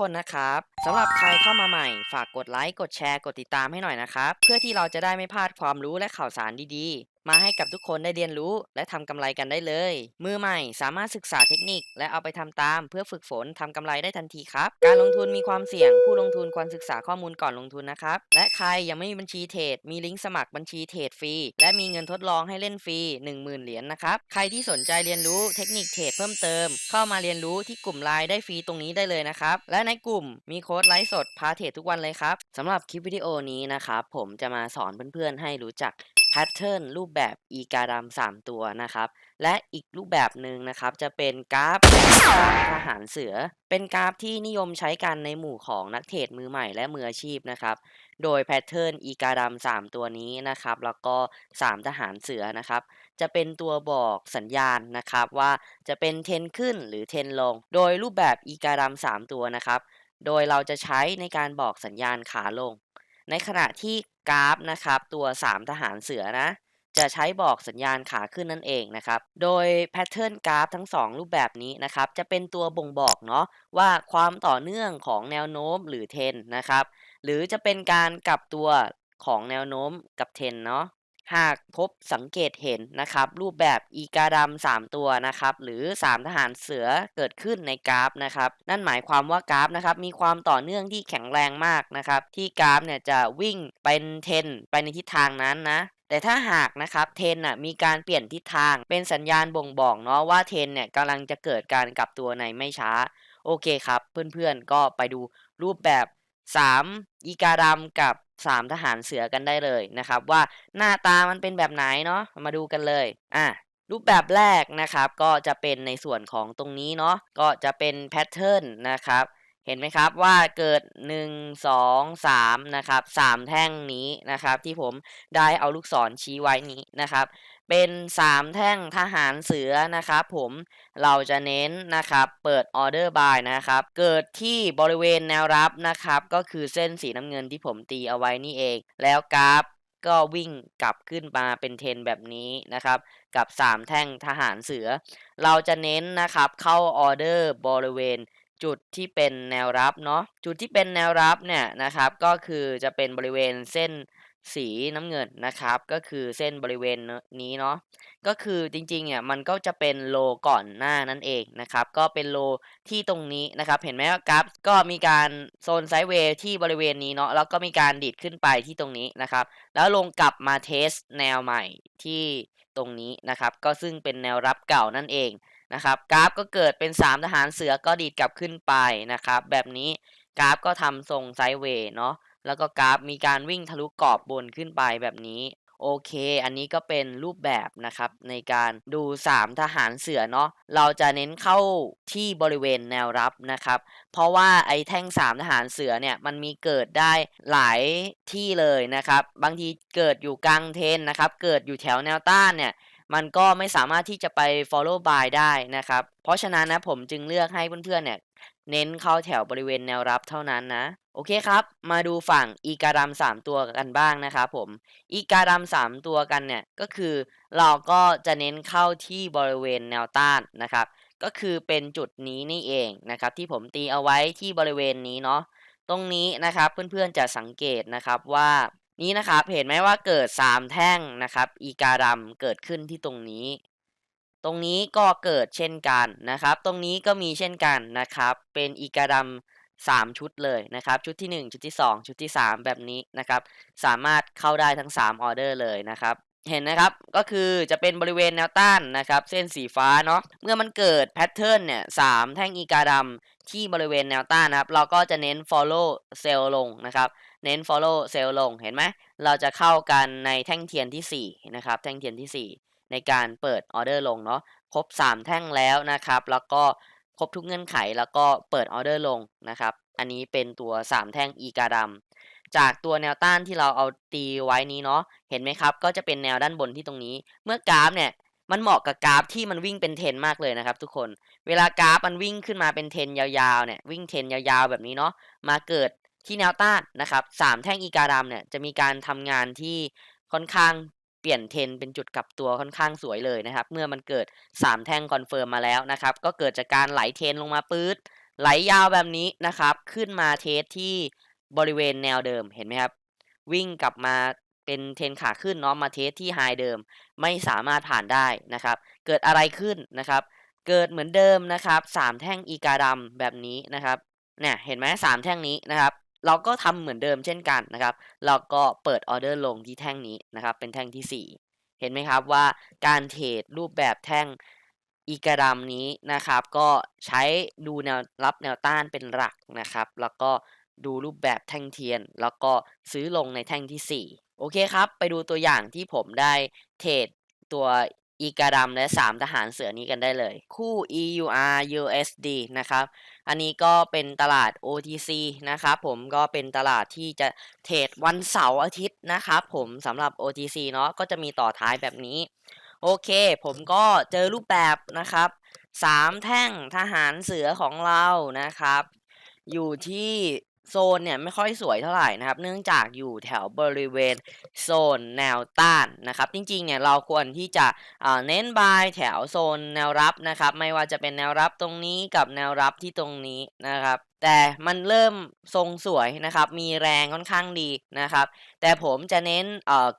คนนะครับสำหรับใครเข้ามาใหม่ ฝากกดไลค์ กดแชร์ กดติดตามให้หน่อยนะครับ เพื่อที่เราจะได้ไม่พลาดความรู้และข่าวสารดี มาให้กับทุกคนได้เรียนรู้ และทำกำไรกันได้เลย มือใหม่สามารถศึกษาเทคนิค และเอาไปทำตาม เพื่อฝึกฝนทำกำไรได้ทันทีครับ การลงทุนมีความเสี่ยง ผู้ลงทุนควรศึกษาข้อมูลก่อนลงทุนนะครับ และใครยังไม่มีบัญชีเทรด มีลิงก์สมัครบัญชีเทรดฟรี และมีเงินทดลองให้เล่นฟรี 10,000 เหรียญนะครับ ใครที่สนใจเรียนรู้เทคนิคเทรดเพิ่มเติม เข้ามาเรียนรู้ที่กลุ่มไลน์ได้ฟรีตรงนี้ได้เลยนะครับ และในกลุ่มมีโค้ดไลฟ์สดพาเทรดทุกวันเลยครับสำหรับคลิปวิดีโอนี้นะครับผมจะมาสอนเพื่อนๆให้รู้จัก แพทเทิร์นรูปแบบอีการัม3ตัวนะครับ และอีกรูปแบบหนึ่งนะครับจะเป็นกราฟทหารเสือ เป็นกราฟที่นิยมใช้กันในหมู่ของนักเทรดมือใหม่และมืออาชีพนะครับ โดยแพทเทิร์นอีการัม3ตัวนี้นะครับ แล้วก็3ทหารเสือนะครับ จะเป็นตัวบอกสัญญาณนะครับว่าจะเป็นเทรนขึ้นหรือเทรนลง โดยรูปแบบอีการัม3ตัวนะครับ โดยเราจะใช้ในการบอกสัญญาณขาลง ในขณะที่กราฟนะครับตัว 3 ทหารเสือนะ จะใช้บอกสัญญาณขาขึ้นนั่นเองนะครับ โดยแพทเทิร์นกราฟทั้ง 2 รูปแบบนี้นะครับ จะเป็นตัวบ่งบอกเนาะว่าความต่อเนื่องของแนวโน้มหรือเทนนะครับ หรือจะเป็นการกลับตัวของแนวโน้มกับเทนเนาะ หากพบสังเกตเห็นนะครับ รูปแบบอีกาดำ3ตัวนะครับ หรือ 3 ทหารเสือเกิดขึ้นในกราฟนะครับ นั่นหมายความว่ากราฟนะครับ มีความต่อเนื่องที่แข็งแรงมากนะครับ ที่กราฟเนี่ยจะวิ่งเป็นเทนไปในทิศทางนั้นนะแต่ถ้าหากนะครับเทนน่ะมีการเปลี่ยนทิศทางเป็นสัญญาณบ่งบอกเนาะว่าเทนเนี่ยกำลังจะเกิดการกลับตัวในไม่ช้า โอเคครับ เพื่อนๆก็ไปดูรูปแบบ 3อีการัมกับ 3 ทหารเสือกันได้เลยนะครับ ว่าหน้าตามันเป็นแบบไหนเนาะมาดูกันเลยอะรูปแบบแรกนะครับ ก็จะเป็นในส่วนของตรงนี้เนาะก็จะเป็นแพทเทิร์นนะครับ เห็นไหมครับว่าเกิด 1 2 3นะครับ3แท่งนี้นะครับ ที่ผมได้เอาลูกศรชี้ไว้นี้นะครับ เป็น3แท่งทหารเสือนะครับผมเราจะเน้นนะครับเปิดออเดอร์บายนะครับเกิดที่บริเวณแนวรับนะครับก็คือเส้นสีน้ำเงินที่ผมตีเอาไว้นี่เอง แล้วกราฟก็วิ่งกลับขึ้นมาเป็นเทรนแบบนี้นะครับ กับ 3 แท่งทหารเสือ เราจะเน้นนะครับเข้าออเดอร์บริเวณจุดที่เป็นแนวรับเนาะจุดที่เป็นแนวรับเนี่ยนะครับก็คือจะเป็นบริเวณเส้น สีน้ำเงินนะครับ ก็คือเส้นบริเวณนี้เนาะก็คือจริงๆเนี่ยมันก็จะเป็นโลก่อนหน้านั่นเองนะครับ ก็เป็นโลที่ตรงนี้นะครับ เห็นไหมว่ากราฟก็มีการโซนไซด์เวย์ที่บริเวณนี้เนาะแล้วก็มีการดีดขึ้นไปที่ตรงนี้นะครับ แล้วลงกลับมาเทสแนวใหม่ที่ตรงนี้นะครับ ก็ซึ่งเป็นแนวรับเก่านั่นเองนะครับ กราฟก็เกิดเป็น 3 ทหารเสือก็ดีดกลับขึ้นไปนะครับ แบบนี้กราฟก็ทำทรงไซด์เวย์เนาะ แล้วก็กราฟมีการวิ่งทะลุกรอบบนขึ้นไปแบบนี้โอเค อันนี้ก็เป็นรูปแบบนะครับในการดู 3 ทหารเสือเนาะ เราจะเน้นเข้าที่บริเวณแนวรับนะครับ เพราะว่าไอ้แท่ง 3 ทหารเสือเนี่ยมันมีเกิดได้หลายที่เลยนะครับ บางทีเกิดอยู่กลางเทนนะครับ เกิดอยู่แถวแนวต้านเนี่ยมันก็ไม่สามารถที่จะไป follow by ได้นะครับ เพราะฉะนั้นนะผมจึงเลือกให้เพื่อนๆเนี่ยเน้นเข้าแถวบริเวณแนวรับเท่านั้นนะ โอเคครับ มาดูฝั่งอีการัม3ตัวกันบ้างนะครับผมอีการัม3ตัวกันเนี่ยก็คือเราก็จะเน้นเข้าที่บริเวณแนวต้านนะครับ ก็คือเป็นจุดนี้นี่เองนะครับ ที่ผมตีเอาไว้ที่บริเวณนี้เนาะตรงนี้นะครับเพื่อนๆจะสังเกตนะครับว่านี้นะครับเห็นไหมว่าเกิด 3 แท่งนะครับ อีการัมเกิดขึ้นที่ตรงนี้ ตรงนี้ก็เกิดเช่นกันนะครับ ตรงนี้ก็มีเช่นกันนะครับ เป็นอีการัม 3 ชุดเลยนะครับ ชุดที่ 1 ชุดที่ 2 ชุดที่ 3 แบบนี้นะครับ สามารถเข้าได้ทั้ง 3 ออเดอร์เลยนะครับ เห็นนะครับก็คือจะเป็นบริเวณแนวต้านนะครับ เส้นสีฟ้าเนาะเมื่อมันเกิดแพทเทิร์นเนี่ยสแท่งอีการัมที่บริเวณแนวต้านนะครับ เราก็จะเน้น follow sell ลงนะครับ เน้น follow sell ลงเห็นไหมเราจะเข้ากันในแท่งเทียนที่4นะครับแท่งเทียนที่ 4 ในการเปิดออเดอร์ลงเนาะครบ 3 แท่งแล้วนะครับ แล้วก็ ครบทุกเงื่อนไขแล้วก็เปิดออเดอร์ลงนะครับ อันนี้เป็นตัว 3 แท่งอีการัมจากตัวแนวต้านที่เราเอาตีไว้นี้เนาะเห็นไหมครับ ก็จะเป็นแนวด้านบนที่ตรงนี้ เมื่อกราฟเนี่ยมันเหมาะกับกราฟที่มันวิ่งเป็นเทนมากเลยนะครับ ทุกคนเวลากราฟมันวิ่งขึ้นมาเป็นเทนยาวๆเนี่ยวิ่งเทนยาวๆแบบนี้เนาะมาเกิดที่แนวต้านนะครับสามแท่งอีการัมเนี่ยจะมีการทำงานที่ค่อนข้าง เปลี่ยนเทนเป็นจุดกลับตัวค่อนข้างสวยเลยนะครับ เมื่อมันเกิด 3 แท่งคอนเฟิร์มมาแล้วนะครับ ก็เกิดจากการไหลเทนลงมาปื๊ดไหลยาวแบบนี้นะครับ ขึ้นมาเทสที่บริเวณแนวเดิมเห็นไหมครับ วิ่งกลับมาเป็นเทนขาขึ้นเนาะมาเทสที่ไฮเดิม ไม่สามารถผ่านได้นะครับ เกิดอะไรขึ้นนะครับ เกิดเหมือนเดิมนะครับสามแท่งอีกาดำแบบนี้นะครับเนี่ยเห็นไหมสามแท่งนี้นะครับ เราก็ทำเหมือนเดิมเช่นกันนะครับ เราก็เปิดออเดอร์ลงที่แท่งนี้นะครับ เป็นแท่งที่ 4 เห็นไหมครับว่าการเทรดรูปแบบแท่งอีกาดำนี้นะครับ ก็ใช้ดูแนวรับแนวต้านเป็นหลักนะครับ แล้วก็ดูรูปแบบแท่งเทียน แล้วก็ซื้อลงในแท่งที่ 4 โอเคครับ ไปดูตัวอย่างที่ผมได้เทรดตัว อีกาดำและ 3 ทหารเสือนี้กันได้เลย คู่ EUR USD นะครับ อันนี้ก็เป็นตลาด OTC นะครับผมก็เป็นตลาดที่จะเทรดวันเสาร์อาทิตย์นะครับผมสำหรับ OTC เนาะก็จะมีต่อท้ายแบบนี้ โอเค ผมก็เจอรูปแบบนะครับ3แท่งทหารเสือของเรานะครับ อยู่ที่ โซนเนี่ยไม่ค่อยสวยเท่าไหร่นะครับ เนื่องจากอยู่แถวบริเวณโซนแนวต้านนะครับ จริงๆเนี่ยเราควรที่จะเน้นบายแถวโซนแนวรับนะครับ ไม่ว่าจะเป็นแนวรับตรงนี้กับแนวรับที่ตรงนี้นะครับ แต่มันเริ่มทรงสวยนะครับ มีแรงค่อนข้างดีนะครับ แต่ผมจะเน้น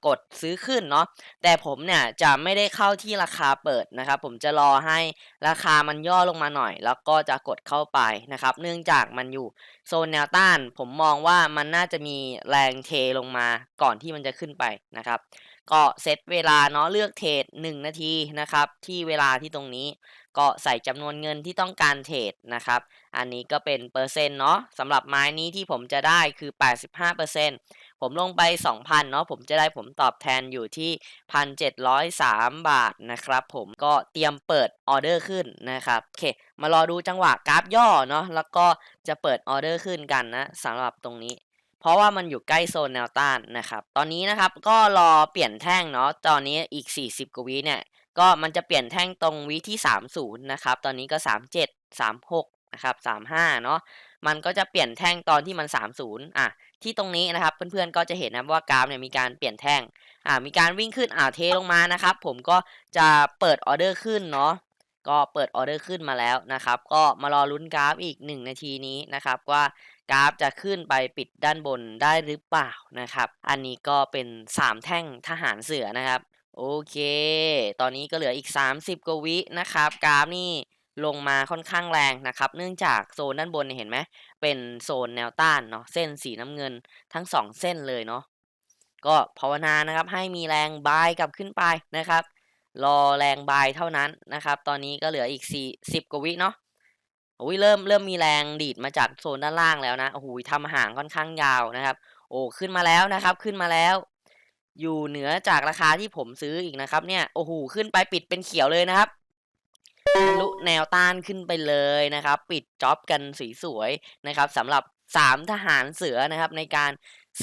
กดซื้อขึ้นเนาะ แต่ผมเนี่ยจะไม่ได้เข้าที่ราคาเปิดนะครับ ผมจะรอให้ราคามันย่อลงมาหน่อย แล้วก็จะกดเข้าไปนะครับ เนื่องจากมันอยู่โซนแนวต้าน ผมมองว่ามันน่าจะมีแรงเทลงมาก่อนที่มันจะขึ้นไปนะครับ ก็เซตเวลาเนาะเลือกเทรด1นาทีนะครับ ที่เวลาที่ตรงนี้ ก็ใส่จำนวนเงินที่ต้องการเทรดนะครับ อันนี้ก็เป็นเปอร์เซ็นต์เนาะสำหรับไม้นี้ที่ผมจะได้คือ 85%ผมลงไป 2,000เนาะผมจะได้ผมตอบแทนอยู่ที่ 1,703 บาทนะครับผมก็เตรียมเปิดออเดอร์ขึ้นนะครับโอเค มารอดูจังหวะกราฟย่อเนาะแล้วก็จะเปิดออเดอร์ขึ้นกันนะสำหรับตรงนี้เพราะว่ามันอยู่ใกล้โซนแนวต้านนะครับ ตอนนี้นะครับก็รอเปลี่ยนแท่งเนาะ ตอนนี้อีก 40กว่าวิเนี่ย ก็มันจะเปลี่ยนแท่งตรงวิที่ 30 นะครับ ตอนนี้ก็ 37 36 นะครับ 35 เนาะ มันก็จะเปลี่ยนแท่งตอนที่มัน 30 อะ ที่ตรงนี้นะครับ เพื่อนๆ ก็จะเห็นนะว่ากราฟเนี่ยมีการเปลี่ยนแท่ง อ่า มีการวิ่งขึ้น อ่าเทลงมานะครับ ผมก็จะเปิดออเดอร์ขึ้นเนาะ ก็เปิดออเดอร์ขึ้นมาแล้วนะครับ ก็มารอลุ้นกราฟอีก 1 นาทีนี้นะครับว่ากราฟจะขึ้นไปปิดด้านบนได้หรือเปล่านะครับ อันนี้ก็เป็น 3 แท่งทหารเสือนะครับ โอเค ตอนนี้ก็เหลืออีก 30กว่าวินะครับ กราฟนี่ลงมาค่อนข้างแรงนะครับ เนื่องจากโซนด้านบนเห็นไหม เป็นโซนแนวต้านเนาะ เส้นสีน้ำเงินทั้ง 2 เส้นเลยเนาะ ก็ภาวนานะครับให้มีแรงบายกลับขึ้นไปนะครับ รอแรงบายเท่านั้นนะครับ ตอนนี้ก็เหลืออีก4 10กว่าวิเนาะโอ้ยเริ่มเริ่มมีแรงดีดมาจากโซนด้านล่างแล้วนะ โอ้โหทำห่างค่อนข้างยาวนะครับ โอ้ขึ้นมาแล้วนะครับ ขึ้นมาแล้ว อยู่เหนือจากราคาที่ผมซื้ออีกนะครับเนี่ยโอ้โหขึ้นไปปิดเป็นเขียวเลยนะครับทะลุแนวต้านขึ้นไปเลยนะครับ ปิดจ็อบกันสสวยๆนะครับสำหรับ 3 ทหารเสือนะครับในการ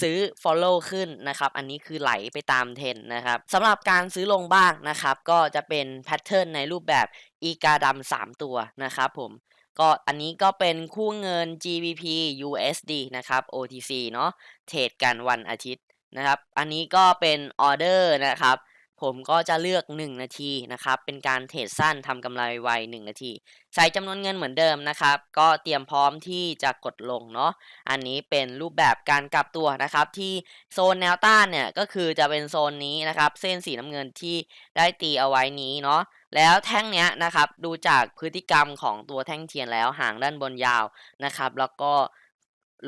ซื้อ follow ขึ้นนะครับ อันนี้คือไหลไปตามเทรนนะครับสำหรับการซื้อลงบ้างนะครับ ก็จะเป็นแพทเทิร์นในรูปแบบอีกาดำ3ตัวนะครับผมก็อันนี้ก็เป็นคู่เงิน GBP USD นะครับ OTC เนาะเทรดกันวันอาทิตย์ นะครับ อันนี้ก็เป็นออเดอร์นะครับ ผมก็จะเลือก 1 นาทีนะครับ เป็นการเทรดสั้นทำกำไรไว 1 นาที ใส่จำนวนเงินเหมือนเดิมนะครับ ก็เตรียมพร้อมที่จะกดลงเนาะ อันนี้เป็นรูปแบบการกลับตัวนะครับ ที่โซนแนวต้านเนี่ยก็คือจะเป็นโซนนี้นะครับ เส้นสีน้ำเงินที่ได้ตีเอาไว้นี้เนาะแล้วแท่งเนี้ยนะครับดูจากพฤติกรรมของตัวแท่งเทียนแล้วห่างด้านบนยาวนะครับ แล้วก็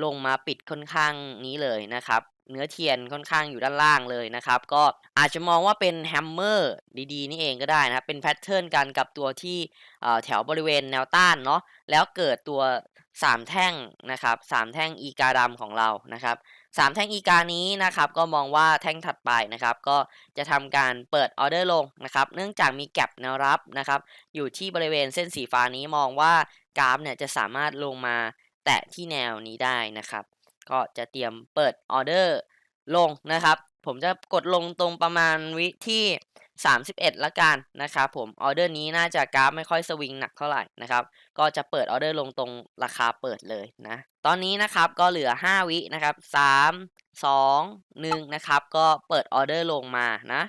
ลงมาปิดค่อนข้างนี้เลยนะครับ เนื้อเทียนค่อนข้างอยู่ด้านล่างเลยนะครับ ก็อาจจะมองว่าเป็นแฮมเมอร์ดีๆ นี่เองก็ได้นะครับ เป็นแพทเทิร์นกันกับตัวที่แถวบริเวณแนวต้านเนาะแล้วเกิดตัว 3 แท่งนะครับ3แท่งอีกาดำของเรานะครับ3แท่งอีกานี้นะครับก็มองว่าแท่งถัดไปนะครับ ก็จะทำการเปิดออเดอร์ลงนะครับ เนื่องจากมีแก็บแนวรับนะครับ อยู่ที่บริเวณเส้นสีฟ้านี้มองว่ากราฟเนี่ยจะสามารถลงมาแตะที่แนวนี้ได้นะครับ ก็จะเตรียมเปิดออเดอร์ลงนะครับ ผมจะกดลงตรงประมาณวิที่ 31 ละกันนะครับผมออเดอร์นี้น่าจะกราฟไม่ค่อยสวิงหนักเท่าไหร่นะครับ ก็จะเปิดออเดอร์ลงตรงราคาเปิดเลยนะ ตอนนี้นะครับก็เหลือ 5 วินะครับ 3 2 1นะครับก็เปิดออเดอร์ลงมานะ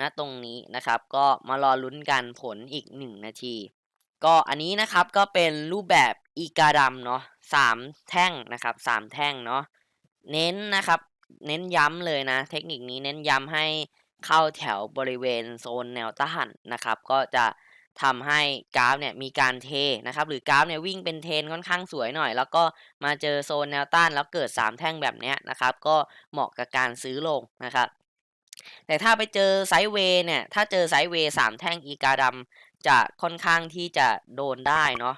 นะตรงนี้นะครับก็มารอลุ้นกันผลอีก 1 นาที ก็อันนี้นะครับก็เป็นรูปแบบอีกาดำเนาะสามแท่งนะครับสามแท่งเนาะเน้นนะครับ เน้นย้ำเลยนะ เทคนิคนี้เน้นย้ำให้เข้าแถวบริเวณโซนแนวต้านนะครับ ก็จะทำให้กราฟเนี่ยมีการเทนะครับ หรือกราฟเนี่ยวิ่งเป็นเทนค่อนข้างสวยหน่อย แล้วก็มาเจอโซนแนวต้านแล้วเกิด 3 แท่งแบบเนี้ยนะครับ ก็เหมาะกับการซื้อลงนะครับ แต่ถ้าไปเจอไซด์เวย์เนี่ย ถ้าเจอไซด์เวย์สามแท่งอีกาดำ จะค่อนข้างที่จะโดนได้เนาะ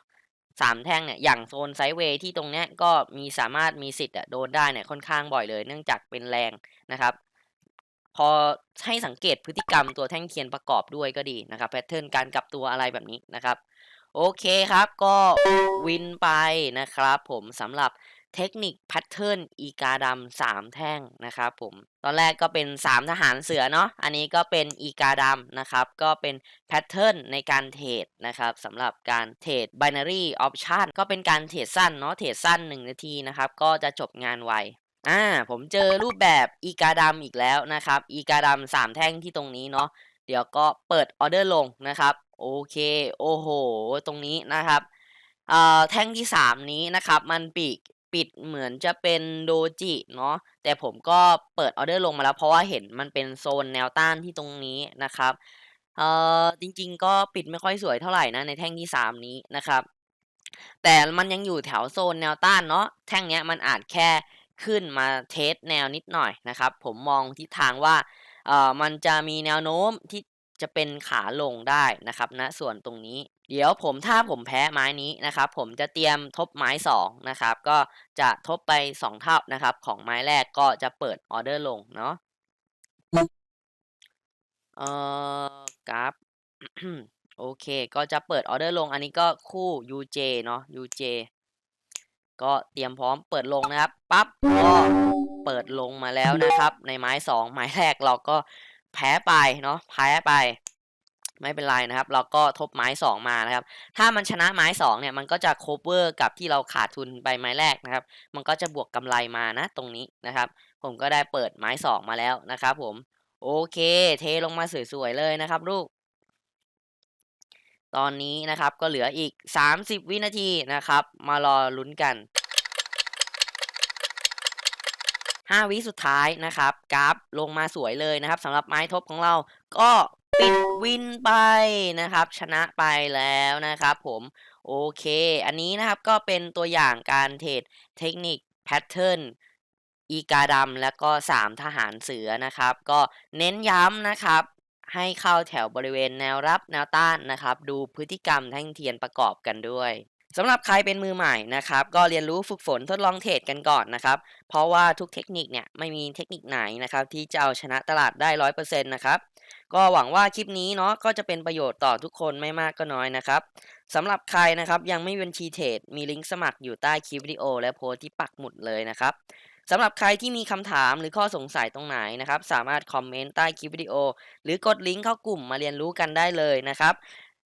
สามแท่งเนี่ยอย่างโซนไซด์เวย์ที่ตรงเนี้ยก็มีสามารถมีสิทธิ์อะโดนได้เนี่ยค่อนข้างบ่อยเลย เนื่องจากเป็นแรงนะครับ พอให้สังเกตพฤติกรรมตัวแท่งเทียนประกอบด้วยก็ดีนะครับแพทเทิร์นการกลับตัวอะไรแบบนี้นะครับ โอเคครับก็วินไปนะครับ ผมสำหรับ เทคนิคแพทเทิร์นอีกาดำสามแท่งนะครับผมตอนแรกก็เป็น 3 ทหารเสือเนาะอันนี้ก็เป็นอีกาดำนะครับ ก็เป็นแพทเทิร์นในการเทรดนะครับสำหรับการเทรด binary option ก็เป็นการเทรดสั้นเนาะเทรดสั้น 1 นาทีนะครับ ก็จะจบงานไวอ่าผมเจอรูปแบบอีกาดำอีกแล้วนะครับ อีกาดำสามแท่งที่ตรงนี้เนาะเดี๋ยวก็เปิดออเดอร์ลงนะครับโอเคโอ้โห ตรงนี้นะครับเอ่อแท่งที่ 3 นี้นะครับ มันปิด ปิดเหมือนจะเป็นโดจิเนาะแต่ผมก็เปิดออเดอร์ลงมาแล้ว เพราะว่าเห็นมันเป็นโซนแนวต้านที่ตรงนี้นะครับเอ่อจริงๆ ก็ปิดไม่ค่อยสวยเท่าไหร่นะในแท่งที่ 3 นี้นะครับ แต่มันยังอยู่แถวโซนแนวต้านเนาะแท่งเนี้ยมันอาจแค่ขึ้นมาเทสแนวนิดหน่อยนะครับ ผมมองทิศทางว่าเอ่อมันจะมีแนวโน้มที่จะเป็นขาลงได้นะครับณนะส่วนตรงนี้ เดี๋ยวผมถ้าผมแพ้ไม้นี้นะครับ ผมจะเตรียมทบไม้2นะครับ ก็จะทบไป 2 เท่านะครับ ของไม้แรกก็จะเปิดออเดอร์ลงเนาะเอ่อกราฟโอเค ก็จะเปิดออเดอร์ลง อันนี้ก็คู่ UJ เนาะ UJ ก็เตรียมพร้อมเปิดลงนะครับปั๊บก็เปิดลงมาแล้วนะครับ ในไม้สองไม้แรกเราก็แพ้ไปเนาะแพ้ไป ไม่เป็นไรนะครับ เราก็ทบไม้สองมานะครับ ถ้ามันชนะไม้สองเนี่ย มันก็จะ cover กับที่เราขาดทุนไปไม้แรกนะครับ มันก็จะบวกกำไรมานะตรงนี้นะครับ ผมก็ได้เปิดไม้สองมาแล้วนะครับผม โอเค เทลงมาสวยๆเลยนะครับลูก ตอนนี้นะครับก็เหลืออีก 30 วินาทีนะครับ มารอลุ้นกัน 5 วิสุดท้ายนะครับ กราฟลงมาสวยเลยนะครับสำหรับไม้ทบของเราก็ ปิดวินไปนะครับ ชนะไปแล้วนะครับผมโอเค อันนี้นะครับก็เป็นตัวอย่างการเทรดเทคนิคแพทเทิร์นอีกาดำและก็ 3 ทหารเสือนะครับ ก็เน้นย้ำนะครับ ให้เข้าแถวบริเวณแนวรับแนวต้านนะครับ ดูพฤติกรรมแท่งเทียนประกอบกันด้วยสำหรับใครเป็นมือใหม่นะครับ ก็เรียนรู้ฝึกฝนทดลองเทรดกันก่อนนะครับ เพราะว่าทุกเทคนิคเนี่ยไม่มีเทคนิคไหนนะครับ ที่จะเอาชนะตลาดได้ร้อยเปอร์เซ็นต์นะครับ ก็หวังว่าคลิปนี้เนาะก็จะเป็นประโยชน์ต่อทุกคนไม่มากก็น้อยนะครับสำหรับใครนะครับยังไม่มีบัญชีเทรดมีลิงก์สมัครอยู่ใต้คลิปวิดีโอ และโพสที่ปักหมุดเลยนะครับสำหรับใครที่มีคำถามหรือข้อสงสัยตรงไหนนะครับ สามารถคอมเมนต์ใต้คลิปวิดีโอ หรือกดลิงก์เข้ากลุ่มมาเรียนรู้กันได้เลยนะครับ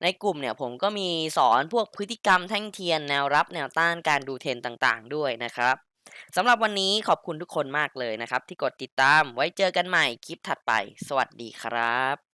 ในกลุ่มเนี่ยผมก็มีสอนพวกพฤติกรรมแท่งเทียนแนวรับแนวต้านการดูเทรนต่างๆ ด้วยนะครับ สำหรับวันนี้ขอบคุณทุกคนมากเลยนะครับ ที่กดติดตามไว้เจอกันใหม่คลิปถัดไป สวัสดีครับ